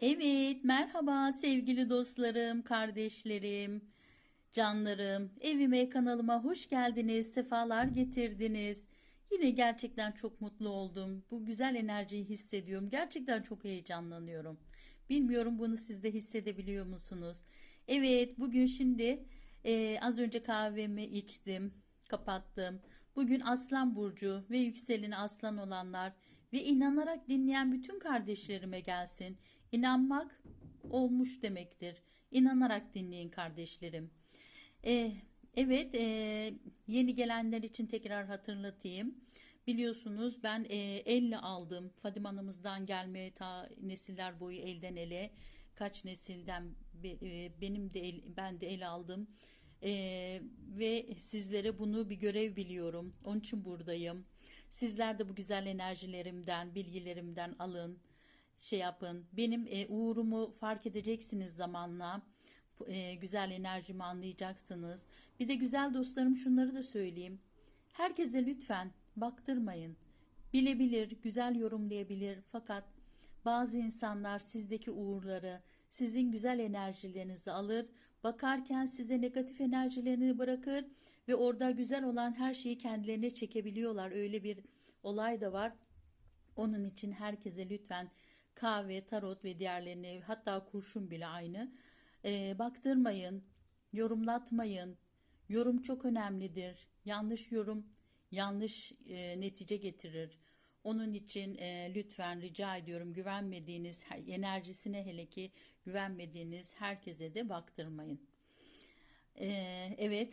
Evet, merhaba sevgili dostlarım, kardeşlerim, canlarım. Evime, kanalıma hoş geldiniz, sefalar getirdiniz. Yine gerçekten çok mutlu oldum. Bu güzel enerjiyi hissediyorum. Gerçekten çok heyecanlanıyorum. Bilmiyorum bunu siz de hissedebiliyor musunuz? Evet, bugün şimdi e, az önce kahvemi içtim, kapattım. Bugün Aslan Burcu ve yükseleni Aslan olanlar ve inanarak dinleyen bütün kardeşlerime gelsin. İnanmak olmuş demektir. İnanarak dinleyin kardeşlerim. Ee, evet, e, yeni gelenler için tekrar hatırlatayım. Biliyorsunuz ben e, elle aldım. Fadime anamızdan gelme ta nesiller boyu elden ele kaç nesilden e, benim de el, ben de el aldım. Ee, ve sizlere bunu bir görev biliyorum. Onun için buradayım. Sizler de bu güzel enerjilerimden, bilgilerimden alın şey yapın. Benim e, uğurumu fark edeceksiniz zamanla. E, güzel enerjimi anlayacaksınız. Bir de güzel dostlarım şunları da söyleyeyim. Herkese lütfen baktırmayın. Bilebilir, güzel yorumlayabilir fakat bazı insanlar sizdeki uğurları, sizin güzel enerjilerinizi alır, bakarken size negatif enerjilerini bırakır ve orada güzel olan her şeyi kendilerine çekebiliyorlar. Öyle bir olay da var. Onun için herkese lütfen kahve, tarot ve diğerlerini hatta kurşun bile aynı e, baktırmayın, yorumlatmayın. Yorum çok önemlidir. Yanlış yorum yanlış e, netice getirir. Onun için e, lütfen rica ediyorum güvenmediğiniz enerjisine hele ki güvenmediğiniz herkese de baktırmayın. E, evet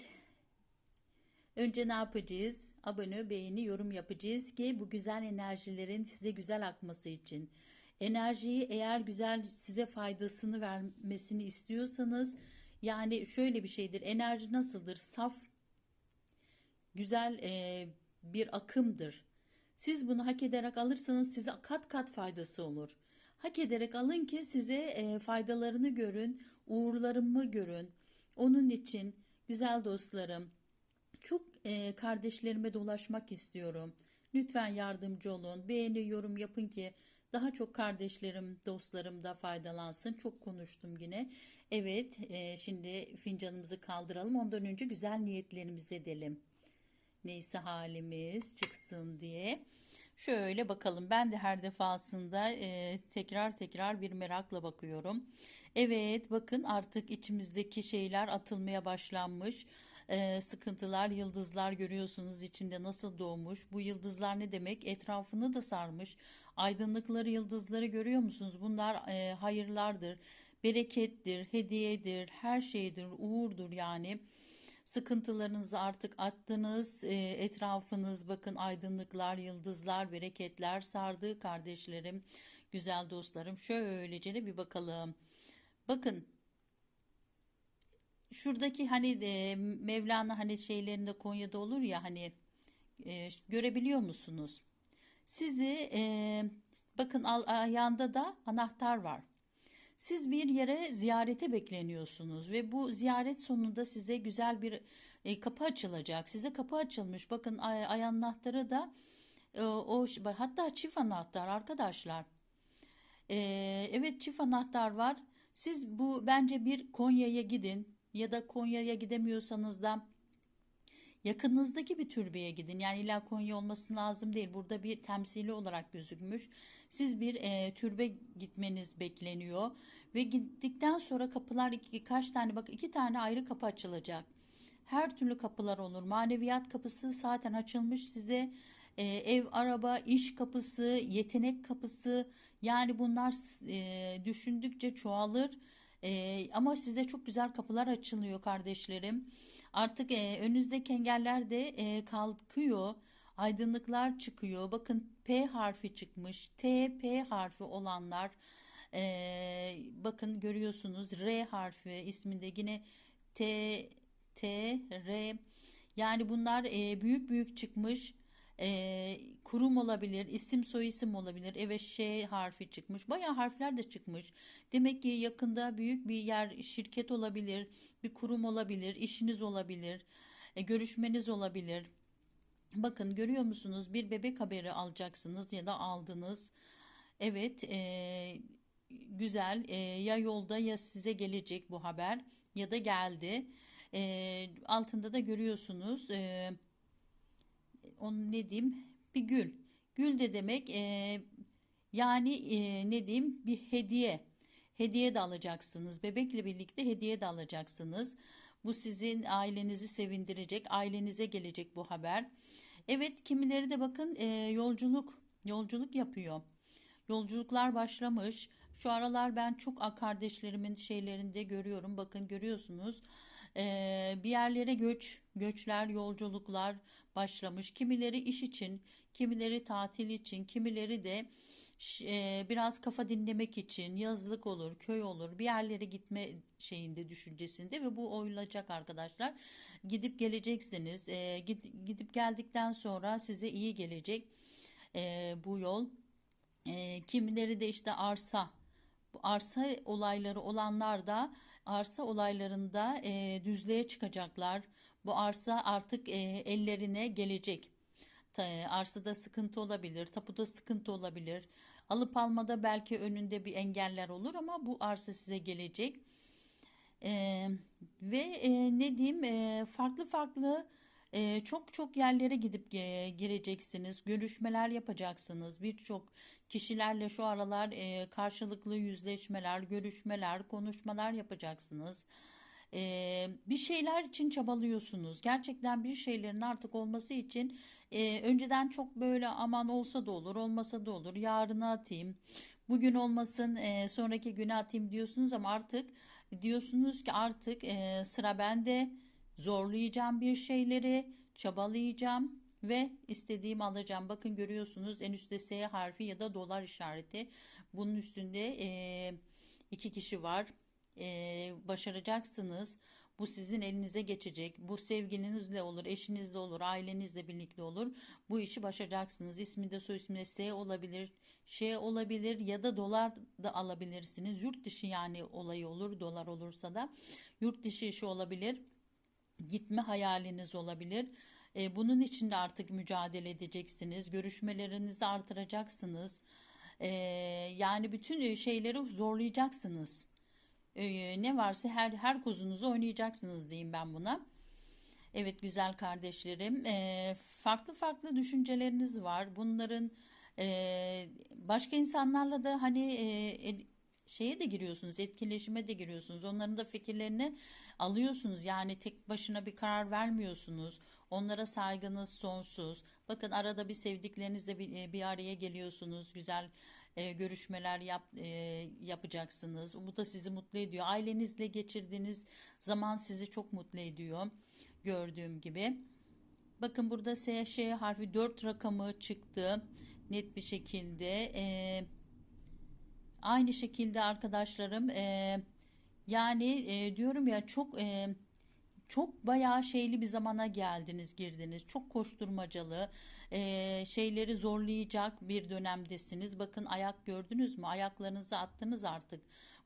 Önce ne yapacağız? Abone, beğeni, yorum yapacağız ki bu güzel enerjilerin size güzel akması için. Enerjiyi eğer güzel size faydasını vermesini istiyorsanız yani şöyle bir şeydir. Enerji nasıldır? Saf, güzel e, bir akımdır. Siz bunu hak ederek alırsanız size kat kat faydası olur. Hak ederek alın ki size e, faydalarını görün, uğurlarımı görün. Onun için güzel dostlarım, çok e, kardeşlerime dolaşmak istiyorum. Lütfen yardımcı olun. Beğeni, yorum yapın ki daha çok kardeşlerim, dostlarım da faydalansın. Çok konuştum yine. Evet, e, şimdi fincanımızı kaldıralım. Ondan önce güzel niyetlerimizi edelim. Neyse halimiz çıksın diye. Şöyle bakalım. Ben de her defasında e, tekrar tekrar bir merakla bakıyorum. Evet, bakın artık içimizdeki şeyler atılmaya başlanmış e, sıkıntılar, yıldızlar görüyorsunuz içinde nasıl doğmuş. Bu yıldızlar ne demek? Etrafını da sarmış. Aydınlıkları, yıldızları görüyor musunuz? Bunlar e, hayırlardır, berekettir, hediyedir, her şeydir, uğurdur yani. Sıkıntılarınızı artık attınız, e, etrafınız bakın aydınlıklar, yıldızlar, bereketler sardı kardeşlerim, güzel dostlarım. Şöylece bir bakalım. Bakın şuradaki hani e, Mevlana hani şeylerinde Konya'da olur ya hani e, görebiliyor musunuz? Sizi e, bakın ayağında da anahtar var. Siz bir yere ziyarete bekleniyorsunuz ve bu ziyaret sonunda size güzel bir e, kapı açılacak. Size kapı açılmış. Bakın ay, ay anahtarı da e, o hatta çift anahtar arkadaşlar. E, evet çift anahtar var. Siz bu bence bir Konya'ya gidin ya da Konya'ya gidemiyorsanız da yakınınızdaki bir türbeye gidin. Yani illa Konya olması lazım değil. Burada bir temsili olarak gözükmüş. Siz bir e, türbe gitmeniz bekleniyor ve gittikten sonra kapılar iki, kaç tane bak iki tane ayrı kapı açılacak. Her türlü kapılar olur. Maneviyat kapısı zaten açılmış size. E, ev, araba, iş kapısı, yetenek kapısı yani bunlar e, düşündükçe çoğalır ee, ama size çok güzel kapılar açılıyor kardeşlerim. Artık e, önünüzdeki engeller de e, kalkıyor. Aydınlıklar çıkıyor. Bakın P harfi çıkmış. T, P harfi olanlar. E, bakın görüyorsunuz R harfi isminde yine T, T, R. Yani bunlar e, büyük büyük çıkmış e, kurum olabilir, isim soy isim olabilir. Evet Ş harfi çıkmış. Bayağı harfler de çıkmış. Demek ki yakında büyük bir yer, şirket olabilir, bir kurum olabilir, işiniz olabilir, e, görüşmeniz olabilir. Bakın görüyor musunuz? Bir bebek haberi alacaksınız ya da aldınız. Evet, e, güzel e, ya yolda ya size gelecek bu haber ya da geldi. E, altında da görüyorsunuz e, onu ne diyeyim bir gül. Gül de demek e, yani e, ne diyeyim bir hediye. Hediye de alacaksınız. Bebekle birlikte hediye de alacaksınız. Bu sizin ailenizi sevindirecek. Ailenize gelecek bu haber. Evet kimileri de bakın e, yolculuk yolculuk yapıyor. Yolculuklar başlamış. Şu aralar ben çok kardeşlerimin şeylerinde görüyorum. Bakın görüyorsunuz. Ee, bir yerlere göç, göçler, yolculuklar başlamış. Kimileri iş için, kimileri tatil için, kimileri de e, biraz kafa dinlemek için yazlık olur, köy olur, bir yerlere gitme şeyinde düşüncesinde ve bu oyulacak arkadaşlar. Gidip geleceksiniz. E, gidip geldikten sonra size iyi gelecek e, bu yol. Kimileri de işte arsa, arsa olayları olanlar da arsa olaylarında düzlüğe çıkacaklar. Bu arsa artık ellerine gelecek. Arsada sıkıntı olabilir, tapuda sıkıntı olabilir. Alıp almada belki önünde bir engeller olur ama bu arsa size gelecek. Ee, ve e, ne diyeyim e, farklı farklı e, çok çok yerlere gidip e, gireceksiniz. Görüşmeler yapacaksınız. Birçok kişilerle şu aralar e, karşılıklı yüzleşmeler, görüşmeler, konuşmalar yapacaksınız e, bir şeyler için çabalıyorsunuz. Gerçekten bir şeylerin artık olması için e, önceden çok böyle aman olsa da olur, olmasa da olur, yarına atayım, bugün olmasın, e, sonraki güne atayım diyorsunuz ama artık diyorsunuz ki artık e, sıra bende, zorlayacağım bir şeyleri, çabalayacağım ve istediğimi alacağım. Bakın görüyorsunuz en üstte S harfi ya da dolar işareti. Bunun üstünde e, iki kişi var e, başaracaksınız. Bu sizin elinize geçecek. Bu sevgilinizle olur, eşinizle olur, ailenizle birlikte olur. Bu işi başaracaksınız. İsminde soy isminde S olabilir, şey olabilir ya da dolar da alabilirsiniz. Yurt dışı yani olayı olur, dolar olursa da yurt dışı işi olabilir. Gitme hayaliniz olabilir. E, bunun için de artık mücadele edeceksiniz. Görüşmelerinizi artıracaksınız. E, yani bütün şeyleri zorlayacaksınız e, ne varsa her her kozunuzu oynayacaksınız diyeyim ben buna. Evet güzel kardeşlerim e, farklı farklı düşünceleriniz var. Bunların e, başka insanlarla da hani e, şeye de giriyorsunuz, etkileşime de giriyorsunuz. Onların da fikirlerini alıyorsunuz. Yani tek başına bir karar vermiyorsunuz. Onlara saygınız sonsuz. Bakın arada bir sevdiklerinizle bir, bir araya geliyorsunuz. Güzel e, görüşmeler yap, e, yapacaksınız. Bu da sizi mutlu ediyor. Ailenizle geçirdiğiniz zaman sizi çok mutlu ediyor. Gördüğüm gibi. Bakın burada S, Ş harfi 4 rakamı çıktı. Net bir şekilde. E, aynı şekilde arkadaşlarım e, yani e, diyorum ya çok e, çok bayağı şeyli bir zamana geldiniz girdiniz. Çok koşturmacalı e, şeyleri zorlayacak bir dönemdesiniz. Bakın ayak gördünüz mü? Ayaklarınızı attınız artık.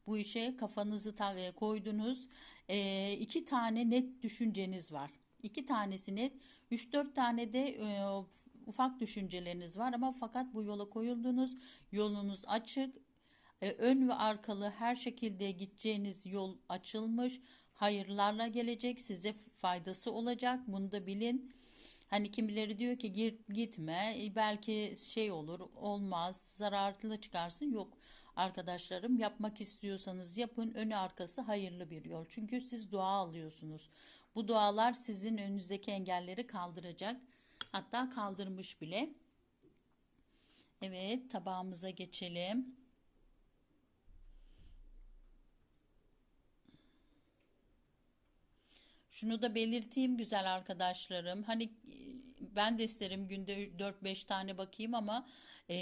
Bu işe kafanızı ta- koydunuz. E, iki tane net düşünceniz var. İki tanesi net. 3-4 tane de e, ufak düşünceleriniz var ama fakat bu yola koyuldunuz. Yolunuz açık e, ön ve arkalı her şekilde gideceğiniz yol açılmış hayırlarla gelecek size faydası olacak bunu da bilin. Hani kimileri diyor ki gitme e, belki şey olur olmaz zararlı çıkarsın yok arkadaşlarım yapmak istiyorsanız yapın önü arkası hayırlı bir yol. Çünkü siz dua alıyorsunuz. Bu dualar sizin önünüzdeki engelleri kaldıracak hatta kaldırmış bile. Evet tabağımıza geçelim. Şunu da belirteyim güzel arkadaşlarım. Hani ben de isterim günde 4-5 tane bakayım ama e,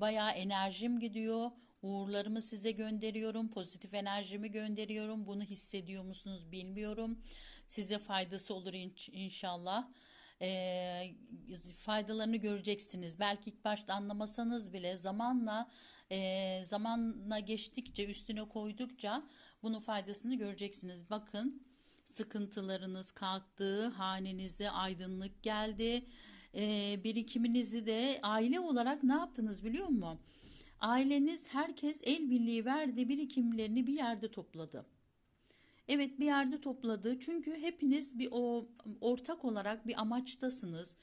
bayağı enerjim gidiyor. Uğurlarımı size gönderiyorum. Pozitif enerjimi gönderiyorum. Bunu hissediyor musunuz bilmiyorum. Size faydası olur in- inşallah. E, faydalarını göreceksiniz. Belki ilk başta anlamasanız bile zamanla e, zamanla geçtikçe üstüne koydukça bunun faydasını göreceksiniz. Bakın sıkıntılarınız kalktı, hanenize aydınlık geldi. E, birikiminizi de aile olarak ne yaptınız biliyor musun? Aileniz herkes el birliği verdi, birikimlerini bir yerde topladı. Evet bir yerde topladı. Çünkü hepiniz bir o ortak olarak bir amaçtasınız.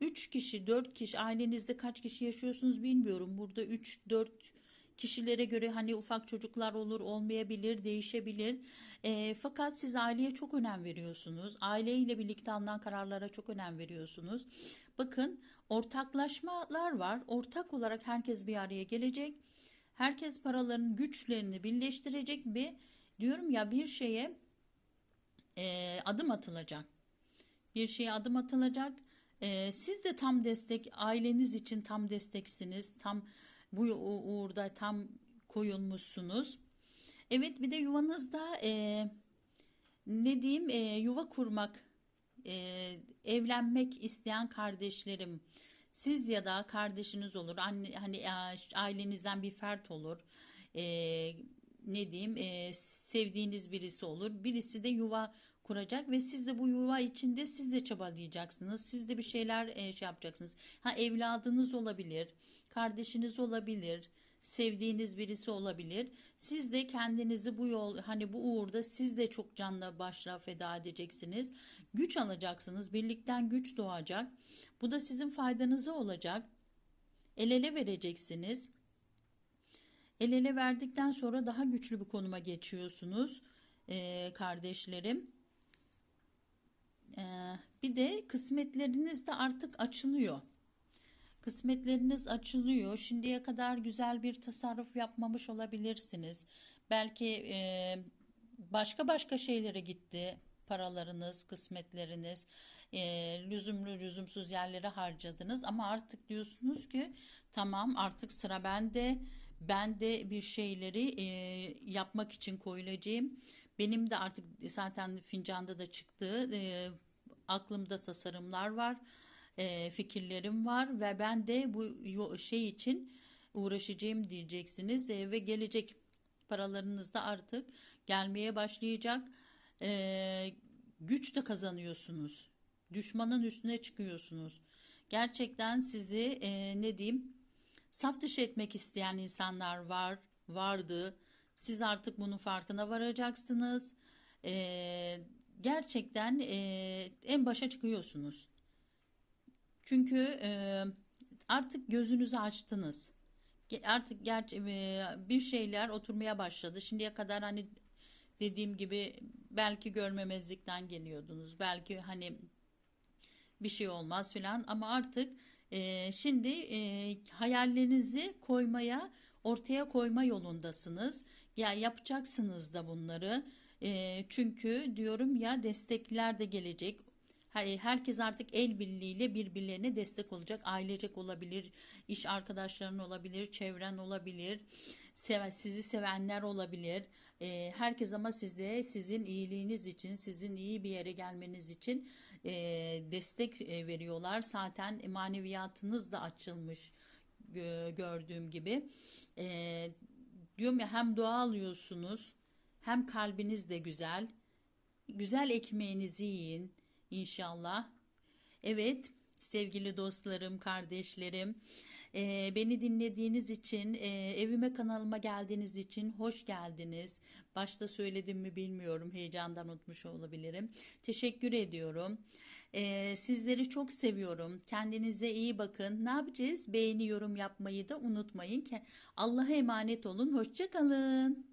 3 kişi, 4 kişi ailenizde kaç kişi yaşıyorsunuz bilmiyorum. Burada 3 4 kişilere göre hani ufak çocuklar olur, olmayabilir, değişebilir. Eee, fakat siz aileye çok önem veriyorsunuz. Aileyle birlikte alınan kararlara çok önem veriyorsunuz. Bakın ortaklaşmalar var. Ortak olarak herkes bir araya gelecek. Herkes paraların güçlerini birleştirecek ve diyorum ya bir şeye e, adım atılacak. Bir şeye adım atılacak. E, siz de tam destek, aileniz için tam desteksiniz. Tam bu uğurda tam koyulmuşsunuz. Evet bir de yuvanızda e, ne diyeyim e, yuva kurmak, e, evlenmek isteyen kardeşlerim. Siz ya da kardeşiniz olur, anne, hani ailenizden bir fert olur. E, ne diyeyim, e, sevdiğiniz birisi olur. Birisi de yuva kuracak ve siz de bu yuva içinde siz de çabalayacaksınız. Siz de bir şeyler e, şey yapacaksınız. Ha evladınız olabilir, kardeşiniz olabilir, sevdiğiniz birisi olabilir. Siz de kendinizi bu yol hani bu uğurda siz de çok canla başla feda edeceksiniz. Güç alacaksınız. Birlikten güç doğacak. Bu da sizin faydanıza olacak. El ele vereceksiniz. El ele verdikten sonra daha güçlü bir konuma geçiyorsunuz eee, kardeşlerim. Eee, bir de kısmetleriniz de artık açılıyor. Kısmetleriniz açılıyor. Şimdiye kadar güzel bir tasarruf yapmamış olabilirsiniz. Belki eee, başka başka şeylere gitti paralarınız, kısmetleriniz. Eee lüzumlu lüzumsuz yerlere harcadınız ama artık diyorsunuz ki tamam artık sıra bende. Ben de bir şeyleri eee, yapmak için koyulacağım. Benim de artık zaten fincanda da çıktı. Eee, aklımda tasarımlar var, eee, fikirlerim var ve ben de bu şey için uğraşacağım diyeceksiniz Eee, ve gelecek paralarınız da artık gelmeye başlayacak. Eee, güç de kazanıyorsunuz. Düşmanın üstüne çıkıyorsunuz. Gerçekten sizi ne diyeyim saf dışı etmek isteyen insanlar var, vardı. Siz artık bunun farkına varacaksınız. Gerçekten en başa çıkıyorsunuz. Çünkü eee, artık gözünüzü açtınız. Artık gerçi eee, bir şeyler oturmaya başladı. Şimdiye kadar hani dediğim gibi belki görmemezlikten geliyordunuz. Belki hani bir şey olmaz filan ama artık e, şimdi e, hayallerinizi koymaya ortaya koyma yolundasınız. Ya yapacaksınız da bunları. E, çünkü diyorum ya destekler de gelecek. Her- Herkes artık el birliğiyle birbirlerine destek olacak. Ailecek olabilir, iş arkadaşların olabilir, çevren olabilir, sizi sevenler olabilir. E, herkes ama size sizin iyiliğiniz için, sizin iyi bir yere gelmeniz için e, destek e, veriyorlar. Zaten maneviyatınız da açılmış gö- gördüğüm gibi. E, diyorum ya hem dua alıyorsunuz hem kalbiniz de güzel. Güzel ekmeğinizi yiyin inşallah. Evet sevgili dostlarım, kardeşlerim, eee, beni dinlediğiniz için, eee, evime kanalıma geldiğiniz için hoş geldiniz. Başta söyledim mi bilmiyorum, heyecandan unutmuş olabilirim. Teşekkür ediyorum. Eee, sizleri çok seviyorum. Kendinize iyi bakın. Ne yapacağız? Beğeni, yorum yapmayı da unutmayın. Allah'a emanet olun. Hoşça kalın.